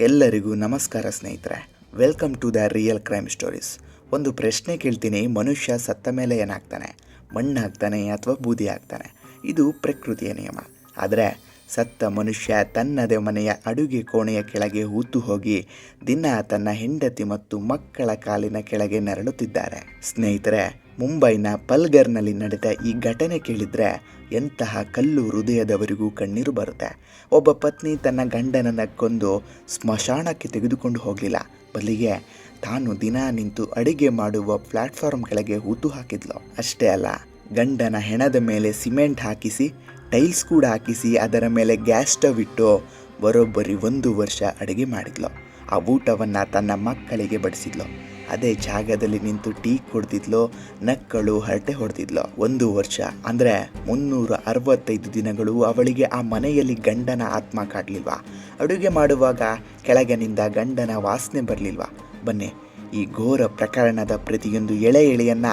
ಎಲ್ಲರಿಗೂ ನಮಸ್ಕಾರ ಸ್ನೇಹಿತರೆ. Welcome to the real crime stories ಒಂದು ಪ್ರಶ್ನೆ ಕೇಳ್ತೀನಿ, ಮನುಷ್ಯ ಸತ್ತ ಮೇಲೆ ಏನಾಗ್ತಾನೆ? ಮಣ್ಣಾಗ್ತಾನೆ ಅಥವಾ ಬೂದಿ ಆಗ್ತಾನೆ ಇದು ಪ್ರಕೃತಿಯ ನಿಯಮ. ಆದರೆ, ಸತ್ತ ಮನುಷ್ಯ ತನ್ನದೇ ಮನೆಯ ಅಡುಗೆ ಕೋಣೆಯ ಕೆಳಗೆ ಹೂತು ಹೋಗಿ ದಿನ ತನ್ನ ಹೆಂಡತಿ ಮತ್ತು ಮಕ್ಕಳ ಕಾಲಿನ ಕೆಳಗೆ ನರಳುತ್ತಿದ್ದಾರೆ. ಸ್ನೇಹಿತರೆ ಮುಂಬೈನ ಪಲ್ಗರ್ನಲ್ಲಿ ನಡೆದ ಈ ಘಟನೆ ಕೇಳಿದ್ರೆ ಎಂತಹ ಕಲ್ಲು ಹೃದಯದವರಿಗೂ ಕಣ್ಣೀರು ಬರುತ್ತೆ. ಒಬ್ಬ ಪತ್ನಿ ತನ್ನ ಗಂಡನನ್ನು ಕೊಂದು ಸ್ಮಶಾನಕ್ಕೆ ತೆಗೆದುಕೊಂಡು ಹೋಗಲಿಲ್ಲ. ಬದಲಿಗೆ ತಾನು ದಿನ ನಿಂತು ಅಡಿಗೆ ಮಾಡುವ ಪ್ಲಾಟ್ಫಾರ್ಮ್ ಕೆಳಗೆ ಹೂತು ಹಾಕಿದ್ಲು. ಅಷ್ಟೇ ಅಲ್ಲ, ಗಂಡನ ಹೆಣದ ಮೇಲೆ ಸಿಮೆಂಟ್ ಹಾಕಿಸಿ, ಟೈಲ್ಸ್ ಕೂಡ ಹಾಕಿಸಿ ಅದರ ಮೇಲೆ ಗ್ಯಾಸ್ ಸ್ಟವ್ ಇಟ್ಟು ಬರೋಬ್ಬರಿ ಒಂದು ವರ್ಷ ಅಡುಗೆ ಮಾಡಿದ್ಲು. ಆ ಊಟವನ್ನು ತನ್ನ ಮಕ್ಕಳಿಗೆ ಬಡಿಸಿದ್ಲು. ಅದೇ ಜಾಗದಲ್ಲಿ ನಿಂತು ಟೀ ಕುಡ್ದಿದ್ಲು, ನಕ್ಕಳು ಹರಟೆ ಹೊಡೆದಿದ್ಲು. ಒಂದು ವರ್ಷ, ಅಂದರೆ ಮುನ್ನೂರ ಅರವತ್ತೈದು ದಿನಗಳು ಅವಳಿಗೆ ಆ ಮನೆಯಲ್ಲಿ ಗಂಡನ ಆತ್ಮ ಕಾಡಲಿಲ್ವಾ? ಅಡುಗೆ ಮಾಡುವಾಗ ಕೆಳಗನಿಂದ ಗಂಡನ ವಾಸನೆ ಬರಲಿಲ್ವಾ? ಬನ್ನಿ, ಈ ಘೋರ ಪ್ರಕರಣದ ಪ್ರತಿಯೊಂದು ಎಳೆ ಎಳೆಯನ್ನ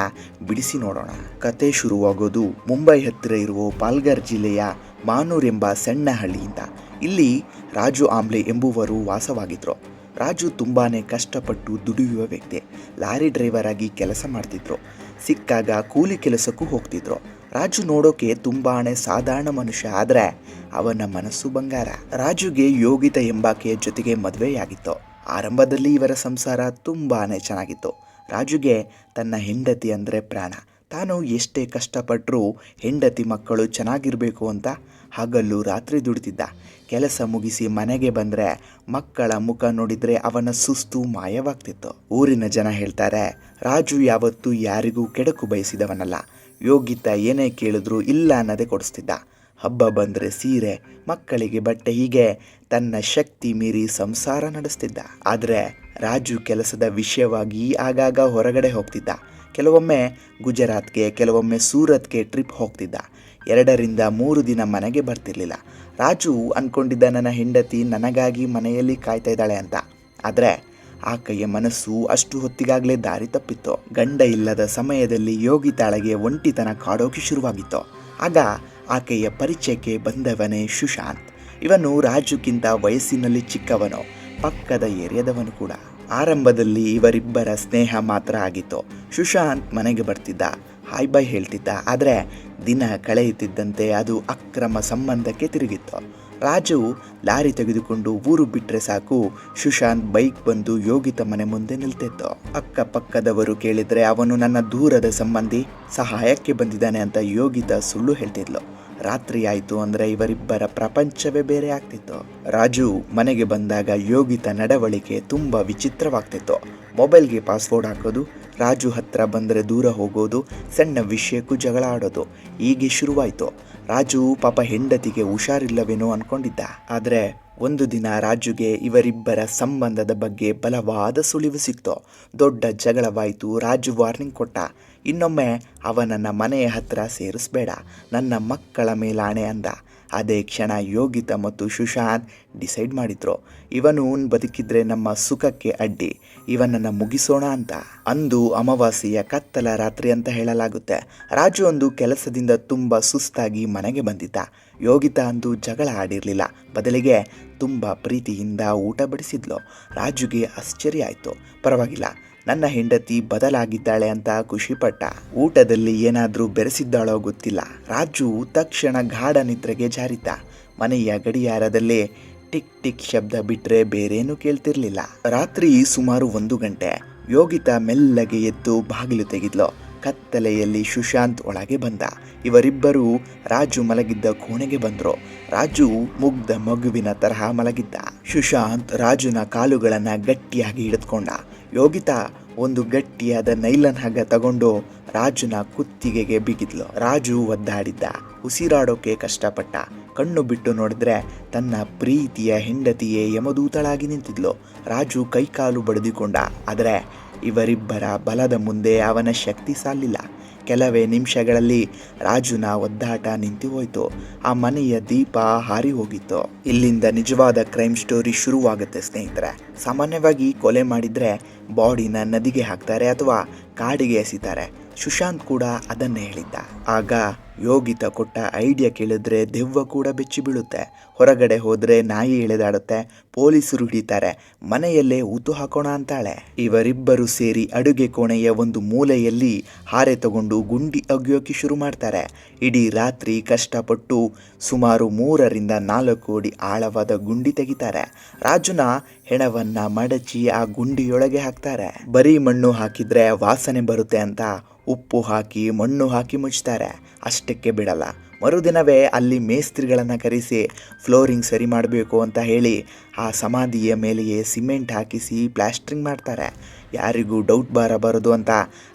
ಬಿಡಿಸಿ ನೋಡೋಣ. ಕತೆ ಶುರುವಾಗೋದು ಮುಂಬೈ ಹತ್ತಿರ ಇರುವ ಪಾಲ್ಗರ್ ಜಿಲ್ಲೆಯ ಮಾನೂರ್ ಎಂಬ ಸಣ್ಣ ಹಳ್ಳಿಯಿಂದ ಇಲ್ಲಿ ರಾಜು ಆಮ್ಲೆ ಎಂಬುವರು ವಾಸವಾಗಿದ್ರು. ರಾಜು ತುಂಬಾ ಕಷ್ಟಪಟ್ಟು ದುಡಿಯುವ ವ್ಯಕ್ತಿ. ಲಾರಿ ಡ್ರೈವರ್ ಆಗಿ ಕೆಲಸ ಮಾಡ್ತಿದ್ರು. ಸಿಕ್ಕಾಗ ಕೂಲಿ ಕೆಲಸಕ್ಕೂ ಹೋಗ್ತಿದ್ರು. ರಾಜು ನೋಡೋಕೆ ತುಂಬಾ ಸಾಧಾರಣ ಮನುಷ್ಯ ಆದರೆ ಅವನ ಮನಸ್ಸು ಬಂಗಾರ. ರಾಜುಗೆ ಯೋಗಿತ ಎಂಬಾಕೆಯ ಜೊತೆಗೆ ಮದುವೆಯಾಗಿತ್ತು. ಆರಂಭದಲ್ಲಿ ಇವರ ಸಂಸಾರ ತುಂಬಾ ಚೆನ್ನಾಗಿತ್ತು. ರಾಜುಗೆ ತನ್ನ ಹೆಂಡತಿ ಅಂದರೆ ಪ್ರಾಣ. ತಾನು ಎಷ್ಟೇ ಕಷ್ಟಪಟ್ಟರೂ ಹೆಂಡತಿ ಮಕ್ಕಳು ಚೆನ್ನಾಗಿರಬೇಕು ಅಂತ ಹಗಲು ರಾತ್ರಿ ದುಡಿತಿದ್ದ. ಕೆಲಸ ಮುಗಿಸಿ ಮನೆಗೆ ಬಂದರೆ ಮಕ್ಕಳ ಮುಖ ನೋಡಿದರೆ ಅವನ ಸುಸ್ತು ಮಾಯವಾಗ್ತಿತ್ತು. ಊರಿನ ಜನ ಹೇಳ್ತಾರೆ, ರಾಜು ಯಾವತ್ತೂ ಯಾರಿಗೂ ಕೆಡಕು ಬಯಸಿದವನಲ್ಲ. ಯೋಗಿತ ಏನೇ ಕೇಳಿದ್ರೂ ಇಲ್ಲ ಅನ್ನದೇ ಕೊಡಿಸ್ತಿದ್ದ. ಹಬ್ಬ ಬಂದರೆ ಸೀರೆ, ಮಕ್ಕಳಿಗೆ ಬಟ್ಟೆ ಹೀಗೆ ತನ್ನ ಶಕ್ತಿ ಮೀರಿ ಸಂಸಾರ ನಡೆಸ್ತಿದ್ದ. ಆದರೆ ರಾಜು ಕೆಲಸದ ವಿಷಯವಾಗಿ ಆಗಾಗ ಹೊರಗಡೆ ಹೋಗ್ತಿದ್ದ. ಕೆಲವೊಮ್ಮೆ ಗುಜರಾತ್ಗೆ, ಕೆಲವೊಮ್ಮೆ ಸೂರತ್ಗೆ ಟ್ರಿಪ್ ಹೋಗ್ತಿದ್ದ. ಎರಡರಿಂದ ಮೂರು ದಿನ ಮನೆಗೆ ಬರ್ತಿರ್ಲಿಲ್ಲ. ರಾಜು ಅನ್ಕೊಂಡಿದ್ದ ನನ್ನ ಹೆಂಡತಿ ನನಗಾಗಿ ಮನೆಯಲ್ಲಿ ಕಾಯ್ತಾ ಇದ್ದಾಳೆ ಅಂತ. ಆದರೆ ಆಕೆಯ ಮನಸ್ಸು ಅಷ್ಟು ಹೊತ್ತಿಗಾಗಲೇ ದಾರಿ ತಪ್ಪಿತ್ತು. ಗಂಡ ಇಲ್ಲದ ಸಮಯದಲ್ಲಿ ಯೋಗಿ ತಾಳಗೆ ಒಂಟಿತನ ಕಾಡೋಕೆ ಶುರುವಾಗಿತ್ತು. ಆಗ ಆಕೆಯ ಪರಿಚಯಕ್ಕೆ ಬಂದವನೇ ಸುಶಾಂತ್. ಇವನು ರಾಜುಗಿಂತ ವಯಸ್ಸಿನಲ್ಲಿ ಚಿಕ್ಕವನು, ಪಕ್ಕದ ಏರಿಯಾದವನು ಕೂಡ. ಆರಂಭದಲ್ಲಿ ಇವರಿಬ್ಬರ ಸ್ನೇಹ ಮಾತ್ರ ಆಗಿತ್ತು. ಸುಶಾಂತ್ ಮನೆಗೆ ಬರ್ತಿದ್ದ. ಹಾಯ್ ಬಾಯ್ ಹೇಳ್ತಿದ್ದ. ಆದರೆ ದಿನ ಕಳೆಯುತ್ತಿದ್ದಂತೆ ಅದು ಅಕ್ರಮ ಸಂಬಂಧಕ್ಕೆ ತಿರುಗಿತ್ತು. ರಾಜು ಲಾರಿ ತೆಗೆದುಕೊಂಡು ಊರು ಬಿಟ್ಟರೆ ಸಾಕು. ಸುಶಾಂತ್ ಬೈಕ್ ಬಂದು ಯೋಗಿತ ಮನೆ ಮುಂದೆ ನಿಲ್ತಿತ್ತು. ಅಕ್ಕಪಕ್ಕದವರು ಕೇಳಿದರೆ ಅವನು ನನ್ನ ದೂರದ ಸಂಬಂಧಿ ಸಹಾಯಕ್ಕೆ ಬಂದಿದ್ದಾನೆ ಅಂತ ಯೋಗಿತ ಸುಳ್ಳು ಹೇಳ್ತಿದ್ಲು. ರಾತ್ರಿ ಆಯಿತು ಅಂದರೆ ಇವರಿಬ್ಬರ ಪ್ರಪಂಚವೇ ಬೇರೆ ಆಗ್ತಿತ್ತು. ರಾಜು ಮನೆಗೆ ಬಂದಾಗ ಯೋಗಿತ ನಡವಳಿಕೆ ತುಂಬ ವಿಚಿತ್ರವಾಗ್ತಿತ್ತು. ಮೊಬೈಲ್ಗೆ ಪಾಸ್ವರ್ಡ್ ಹಾಕೋದು ರಾಜು ಹತ್ರ ಬಂದರೆ ದೂರ ಹೋಗೋದು, ಸಣ್ಣ ವಿಷಯಕ್ಕೂ ಜಗಳ ಆಡೋದು. ಹೀಗೆ ಶುರುವಾಯಿತು. ರಾಜು ಪಾಪ ಹೆಂಡತಿಗೆ ಹುಷಾರಿಲ್ಲವೇನೋ ಅನ್ಕೊಂಡಿದ್ದ. ಆದರೆ ಒಂದು ದಿನ ರಾಜುಗೆ ಇವರಿಬ್ಬರ ಸಂಬಂಧದ ಬಗ್ಗೆ ಬಲವಾದ ಸುಳಿವು ಸಿಕ್ತು. ದೊಡ್ಡ ಜಗಳವಾಯಿತು, ರಾಜು ವಾರ್ನಿಂಗ್ ಕೊಟ್ಟ. ಇನ್ನೊಮ್ಮೆ ಅವನನ್ನ ಮನೆಯ ಹತ್ರ ಸೇರಿಸ್ಬೇಡ, ನನ್ನ ಮಕ್ಕಳ ಮೇಲಾಣೆ ಅಂದ. ಅದೇ ಕ್ಷಣ ಯೋಗಿತ ಮತ್ತು ಸುಶಾಂತ್ ಡಿಸೈಡ್ ಮಾಡಿದ್ರು. ಇವನು ಬದುಕಿದ್ರೆ ನಮ್ಮ ಸುಖಕ್ಕೆ ಅಡ್ಡಿ. ಇವನನ್ನು ಮುಗಿಸೋಣ ಅಂತ. ಅಂದು ಅಮಾವಾಸ್ಯೆಯ ಕತ್ತಲ ರಾತ್ರಿ ಅಂತ ಹೇಳಲಾಗುತ್ತೆ. ರಾಜು ಒಂದು ಕೆಲಸದಿಂದ ತುಂಬ ಸುಸ್ತಾಗಿ ಮನೆಗೆ ಬಂದಿದ್ದ. ಯೋಗಿತ ಅಂದು ಜಗಳ ಆಡಿರಲಿಲ್ಲ. ಬದಲಿಗೆ ತುಂಬ ಪ್ರೀತಿಯಿಂದ ಊಟ ಬಡಿಸಿದ್ಲು. ರಾಜುಗೆ ಆಶ್ಚರ್ಯ ಆಯಿತು. ಪರವಾಗಿಲ್ಲ. ನನ್ನ ಹೆಂಡತಿ ಬದಲಾಗಿದ್ದಾಳೆ ಅಂತ ಖುಷಿಪಟ್ಟ. ಊಟದಲ್ಲಿ ಏನಾದರೂ ಬೆರೆಸಿದ್ದಾಳೋ ಗೊತ್ತಿಲ್ಲ. ರಾಜು ತಕ್ಷಣ ಗಾಢ ನಿದ್ರೆಗೆ ಜಾರಿತ. ಮನೆಯ ಗಡಿಯಾರದಲ್ಲಿ ಟಿಕ್ ಟಿಕ್ ಶಬ್ದ ಬಿಟ್ರೆ ಬೇರೇನೂ ಕೇಳ್ತಿರ್ಲಿಲ್ಲ. ರಾತ್ರಿ ಸುಮಾರು ಒಂದು ಗಂಟೆ. ಯೋಗಿತ ಮೆಲ್ಲಗೆ ಎದ್ದು ಬಾಗಿಲು ತೆಗೆದ್ಲು. ಕತ್ತಲೆಯಲ್ಲಿ ಸುಶಾಂತ್ ಒಳಗೆ ಬಂದ. ಇವರಿಬ್ಬರು ರಾಜು ಮಲಗಿದ್ದ ಕೋಣೆಗೆ ಬಂದರು. ರಾಜು ಮುಗ್ಧ ಮಗುವಿನ ತರಹ ಮಲಗಿದ್ದ. ಸುಶಾಂತ್ ರಾಜುನ ಕಾಲುಗಳನ್ನು ಗಟ್ಟಿಯಾಗಿ ಹಿಡಿದುಕೊಂಡ. ಯೋಗಿತಾ ಒಂದು ಗಟ್ಟಿಯಾದ ನೈಲನ್ ಹಗ್ಗ ತಗೊಂಡು ರಾಜುನ ಕುತ್ತಿಗೆಗೆ ಬಿಗಿದ್ಲು. ರಾಜು ಒದ್ದಾಡಿದ್ದ. ಉಸಿರಾಡೋಕೆ ಕಷ್ಟಪಟ್ಟ. ಕಣ್ಣು ಬಿಟ್ಟು ನೋಡಿದ್ರೆ ತನ್ನ ಪ್ರೀತಿಯ ಹೆಂಡತಿಯೇ ಯಮದೂತಳಾಗಿ ನಿಂತಿದ್ಲು. ರಾಜು ಕೈಕಾಲು ಬಡಿದುಕೊಂಡ. ಆದರೆ ಇವರಿಬ್ಬರ ಬಲದ ಮುಂದೆ ಅವನ ಶಕ್ತಿ ಸಾಲಿಲ್ಲ. ಕೆಲವೇ ನಿಮಿಷಗಳಲ್ಲಿ ರಾಜುನ ಒದ್ದಾಟ ನಿಂತು ಹೋಯಿತು ಆ ಮನೆಯ ದೀಪ ಹಾರಿ ಹೋಗಿತ್ತು ಇಲ್ಲಿಂದ ನಿಜವಾದ ಕ್ರೈಮ್ ಸ್ಟೋರಿ ಶುರುವಾಗುತ್ತೆ, ಸ್ನೇಹಿತರೆ. ಸಾಮಾನ್ಯವಾಗಿ ಕೊಲೆ ಮಾಡಿದ್ರೆ ಬಾಡಿನ ನದಿಗೆ ಹಾಕ್ತಾರೆ ಅಥವಾ ಕಾಡಿಗೆ ಎಸಿತಾರೆ. ಸುಶಾಂತ್ ಕೂಡ ಅದನ್ನೇ ಹೇಳಿದ್ದ. ಆಗ ಯೋಗಿತ ಕೊಟ್ಟ ಐಡಿಯಾ ಕೇಳಿದ್ರೆ ದೆವ್ವ ಕೂಡ ಬೆಚ್ಚಿ ಬೀಳುತ್ತೆ ಹೊರಗಡೆ ಹೋದ್ರೆ ನಾಯಿ ಎಳೆದಾಡುತ್ತೆ. ಪೊಲೀಸರು ಹಿಡಿತಾರೆ. ಮನೆಯಲ್ಲೇ ಊತು ಹಾಕೋಣ ಅಂತಾಳೆ. ಇವರಿಬ್ಬರು ಸೇರಿ ಅಡುಗೆ ಕೋಣೆಯ ಒಂದು ಮೂಲೆಯಲ್ಲಿ ಹಾರೆ ತಗೊಂಡು ಗುಂಡಿ ಅಗಿಯೋಕೆ ಶುರು ಮಾಡ್ತಾರೆ. ಇಡೀ ರಾತ್ರಿ ಕಷ್ಟಪಟ್ಟು ಸುಮಾರು ಮೂರರಿಂದ ನಾಲ್ಕು ಅಡಿ ಆಳವಾದ ಗುಂಡಿ ತೆಗಿತಾರೆ. ರಾಜುನ ಹೆಣವನ್ನ ಮಡಚಿ ಆ ಗುಂಡಿಯೊಳಗೆ ಹಾಕ್ತಾರೆ. ಬರೀ ಮಣ್ಣು ಹಾಕಿದ್ರೆ ವಾಸನೆ ಬರುತ್ತೆ ಅಂತ ಉಪ್ಪು ಹಾಕಿ ಮಣ್ಣು ಹಾಕಿ ಮುಚ್ತಾರೆ. ಅಷ್ಟಕ್ಕೆ ಬಿಡಲ್ಲ. ಮರುದಿನವೇ ಅಲ್ಲಿ ಮೇಸ್ತ್ರಿಗಳನ್ನು ಕರೆಸಿ ಫ್ಲೋರಿಂಗ್ ಸರಿ ಮಾಡಬೇಕು ಅಂತ ಹೇಳಿ ಆ ಸಮಾಧಿಯ ಮೇಲೆಯೇ ಸಿಮೆಂಟ್ ಹಾಕಿಸಿ ಪ್ಲಾಸ್ಟ್ರಿಂಗ್ ಮಾಡ್ತಾರೆ. ಯಾರಿಗೂ ಡೌಟ್ ಬರಬಾರದು ಅಂತ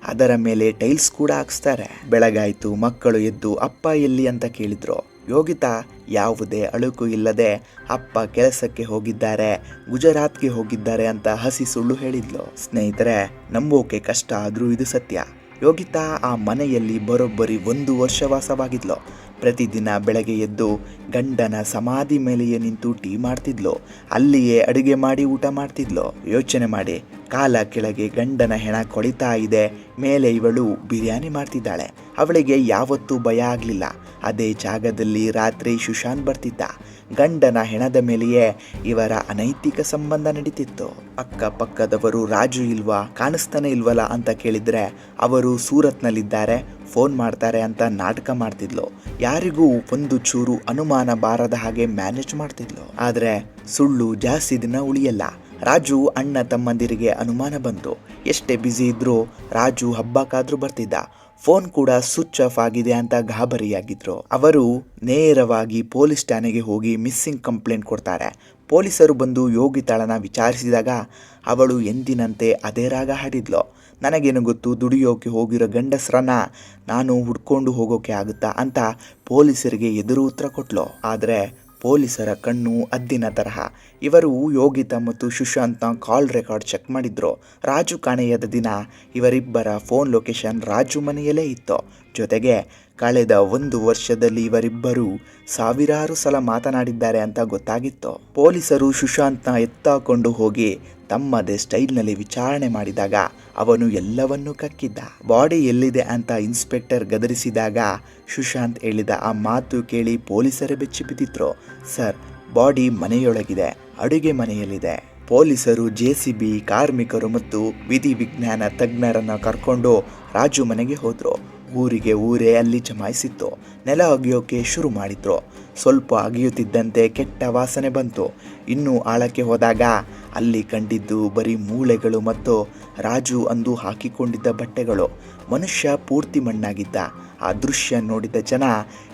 ಅದರ ಮೇಲೆ ಟೈಲ್ಸ್ ಕೂಡ ಹಾಕ್ಸ್ತಾರೆ. ಬೆಳಗಾಯಿತು, ಮಕ್ಕಳು ಎದ್ದು ಅಪ್ಪ ಎಲ್ಲಿ ಅಂತ ಕೇಳಿದ್ರು. ಯೋಗಿತಾ, ಯಾವುದೇ ಅಳುಕು ಇಲ್ಲದೆ ಅಪ್ಪ ಕೆಲಸಕ್ಕೆ ಹೋಗಿದ್ದಾರೆ, ಗುಜರಾತ್ಗೆ ಹೋಗಿದ್ದಾರೆ ಅಂತ ಹಸಿ ಸುಳ್ಳು ಹೇಳಿದ್ಲು. ಸ್ನೇಹಿತರೆ, ನಂಬೋಕೆ ಕಷ್ಟ ಆದರೂ ಇದು ಸತ್ಯ. ಯೋಗಿತಾ ಆ ಮನೆಯಲ್ಲಿ ಬರೋಬ್ಬರಿ ಒಂದು ವರ್ಷ ವಾಸವಾಗಿದ್ಲು. ಪ್ರತಿದಿನ ಬೆಳಗ್ಗೆ ಎದ್ದು ಗಂಡನ ಸಮಾಧಿ ಮೇಲೆಯೇ ನಿಂತು ಟೀ ಮಾಡ್ತಿದ್ಲು. ಅಲ್ಲಿಯೇ ಅಡುಗೆ ಮಾಡಿ ಊಟ ಮಾಡ್ತಿದ್ಲು. ಯೋಚನೆ ಮಾಡಿ, ಕಾಲ ಕೆಳಗೆ ಗಂಡನ ಹೆಣ ಕೊಳಿತಾ ಇದೆ, ಮೇಲೆ ಇವಳು ಬಿರಿಯಾನಿ ಮಾಡ್ತಿದ್ದಾಳೆ. ಅವಳಿಗೆ ಯಾವತ್ತೂ ಭಯ ಆಗಲಿಲ್ಲ. ಅದೇ ಜಾಗದಲ್ಲಿ ರಾತ್ರಿ ಸುಶಾಂತ್ ಬರ್ತಿದ್ದ. ಗಂಡನ ಹೆಣದ ಮೇಲೆಯೇ ಇವರ ಅನೈತಿಕ ಸಂಬಂಧ ನಡೀತಿತ್ತು. ಅಕ್ಕಪಕ್ಕದವರು ರಾಜು ಇಲ್ವಾ, ಕಾಣಿಸ್ತಾನೆ ಇಲ್ವಲ್ಲ ಅಂತ ಕೇಳಿದ್ರೆ ಅವರು ಸೂರತ್ನಲ್ಲಿದ್ದಾರೆ ಫೋನ್ ಮಾಡ್ತಾರೆ ಅಂತ ನಾಟಕ ಮಾಡ್ತಿದ್ಲು. ಯಾರಿಗೂ ಒಂದು ಚೂರು ಅನುಮಾನ ಬಾರದ ಹಾಗೆ ಮ್ಯಾನೇಜ್ ಮಾಡ್ತಿದ್ಲು. ಆದ್ರೆ ಸುಳ್ಳು ಜಾಸ್ತಿ ದಿನ ಉಳಿಯಲ್ಲ. ರಾಜು ಅಣ್ಣ ತಮ್ಮಂದಿರಿಗೆ ಅನುಮಾನ ಬಂತು. ಎಷ್ಟೇ ಬ್ಯುಸಿ ಇದ್ರೂ ರಾಜು ಹಬ್ಬಕ್ಕಾದ್ರೂ ಬರ್ತಿದ್ದ. ಫೋನ್ ಕೂಡ ಸ್ವಿಚ್ ಆಫ್ ಆಗಿದೆ ಅಂತ ಗಾಬರಿಯಾಗಿದ್ರು. ಅವರು ನೇರವಾಗಿ ಪೊಲೀಸ್ ಠಾಣೆಗೆ ಹೋಗಿ ಮಿಸ್ಸಿಂಗ್ ಕಂಪ್ಲೇಂಟ್ ಕೊಡ್ತಾರೆ. ಪೊಲೀಸರು ಬಂದು ಯೋಗಿತಾಳನ ವಿಚಾರಿಸಿದಾಗ ಅವಳು ಎಂದಿನಂತೆ ಅದೇ ರಾಗ ಹಾಡಿದ್ಲು. ನನಗೇನು ಗೊತ್ತು, ದುಡಿಯೋಕೆ ಹೋಗಿರೋ ಗಂಡಸ್ರನ್ನ ನಾನು ಹುಡ್ಕೊಂಡು ಹೋಗೋಕೆ ಆಗುತ್ತಾ ಅಂತ ಪೊಲೀಸರಿಗೆ ಎದುರು ಉತ್ತರ ಕೊಟ್ಲು. ಆದರೆ ಪೊಲೀಸರ ಕಣ್ಣು ಅದ್ದಿನ ತರಹ. ಇವರು ಯೋಗಿತಾ ಮತ್ತು ಸುಶಾಂತ್ನ ಕಾಲ್ ರೆಕಾರ್ಡ್ ಚೆಕ್ ಮಾಡಿದ್ರು. ರಾಜು ಕಾಣೆಯಾದ ದಿನ ಇವರಿಬ್ಬರ ಫೋನ್ ಲೊಕೇಶನ್ ರಾಜು ಮನೆಯಲ್ಲೇ ಇತ್ತು. ಜೊತೆಗೆ ಕಳೆದ ಒಂದು ವರ್ಷದಲ್ಲಿ ಇವರಿಬ್ಬರು ಸಾವಿರಾರು ಸಲ ಮಾತನಾಡಿದ್ದಾರೆ ಅಂತ ಗೊತ್ತಾಗಿತ್ತು. ಪೊಲೀಸರು ಸುಶಾಂತ್ನ ಎತ್ತಾಕೊಂಡು ಹೋಗಿ ತಮ್ಮದೇ ಸ್ಟೈಲ್ನಲ್ಲಿ ವಿಚಾರಣೆ ಮಾಡಿದಾಗ ಅವನು ಎಲ್ಲವನ್ನೂ ಕಕ್ಕಿದ್ದ. ಬಾಡಿ ಎಲ್ಲಿದೆ ಅಂತ ಇನ್ಸ್ಪೆಕ್ಟರ್ ಗದರಿಸಿದಾಗ ಸುಶಾಂತ್ ಹೇಳಿದ ಆ ಮಾತು ಕೇಳಿ ಪೊಲೀಸರೇ ಬೆಚ್ಚಿ ಬಿದ್ದಿದ್ರು. ಸರ್, ಬಾಡಿ ಮನೆಯೊಳಗಿದೆ, ಅಡುಗೆ ಮನೆಯಲ್ಲಿದೆ. ಪೊಲೀಸರು ಜೆ ಸಿ ಬಿ, ಕಾರ್ಮಿಕರು ಮತ್ತು ವಿಧಿ ವಿಜ್ಞಾನ ತಜ್ಞರನ್ನು ಕರ್ಕೊಂಡು ರಾಜು ಮನೆಗೆ ಹೋದ್ರು. ಊರಿಗೆ ಊರೇ ಅಲ್ಲಿ ಜಮಾಯಿಸಿತ್ತು ನೆಲ ಅಗಿಯೋಕೆ ಶುರು ಮಾಡಿದ್ರು. ಸ್ವಲ್ಪ ಅಗಿಯುತ್ತಿದ್ದಂತೆ ಕೆಟ್ಟ ವಾಸನೆ ಬಂತು. ಇನ್ನೂ ಆಳಕ್ಕೆ ಹೋದಾಗ ಅಲ್ಲಿ ಕಂಡಿದ್ದು ಬರೀ ಮೂಳೆಗಳು ಮತ್ತು ರಾಜು ಅಂದು ಹಾಕಿಕೊಂಡಿದ್ದ ಬಟ್ಟೆಗಳು. ಮನುಷ್ಯ ಪೂರ್ತಿ ಮಣ್ಣಾಗಿದ್ದ. ಆ ದೃಶ್ಯ ನೋಡಿದ ಜನ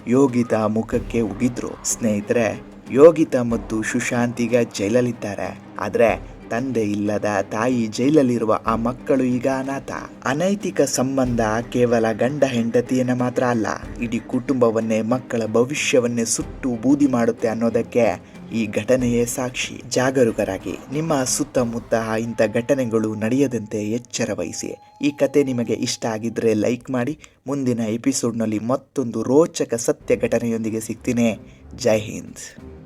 ಯೋಗಿತ ಮುಖಕ್ಕೆ ಉಗಿದ್ರು. ಸ್ನೇಹಿತರೆ, ಯೋಗಿತಾ ಮತ್ತು ಸುಶಾಂತ್ ಈಗ ಜೈಲಲ್ಲಿದ್ದಾರೆ. ಆದರೆ ತಂದೆ ಇಲ್ಲದ ತಾಯಿ ಜೈಲಲ್ಲಿರುವ ಆ ಮಕ್ಕಳು ಈಗ ಅನಾಥ. ಅನೈತಿಕ ಸಂಬಂಧ ಕೇವಲ ಗಂಡ ಹೆಂಡತಿಯನ್ನ ಮಾತ್ರ ಅಲ್ಲ, ಇಡೀ ಕುಟುಂಬವನ್ನೇ ಮಕ್ಕಳ ಭವಿಷ್ಯವನ್ನೇ ಸುಟ್ಟು ಬೂದಿ ಮಾಡುತ್ತೆ ಅನ್ನೋದಕ್ಕೆ ಈ ಘಟನೆಯೇ ಸಾಕ್ಷಿ. ಜಾಗರೂಕರಾಗಿ, ನಿಮ್ಮ ಸುತ್ತಮುತ್ತ ಇಂಥ ಘಟನೆಗಳು ನಡೆಯದಂತೆ ಎಚ್ಚರ ವಹಿಸಿ. ಈ ಕತೆ ನಿಮಗೆ ಇಷ್ಟ ಆಗಿದ್ರೆ ಲೈಕ್ ಮಾಡಿ, ಮುಂದಿನ ಎಪಿಸೋಡ್ನಲ್ಲಿ ಮತ್ತೊಂದು ರೋಚಕ ಸತ್ಯ ಘಟನೆಯೊಂದಿಗೆ ಸಿಗ್ತೀನಿ. ಜೈ ಹಿಂದ್.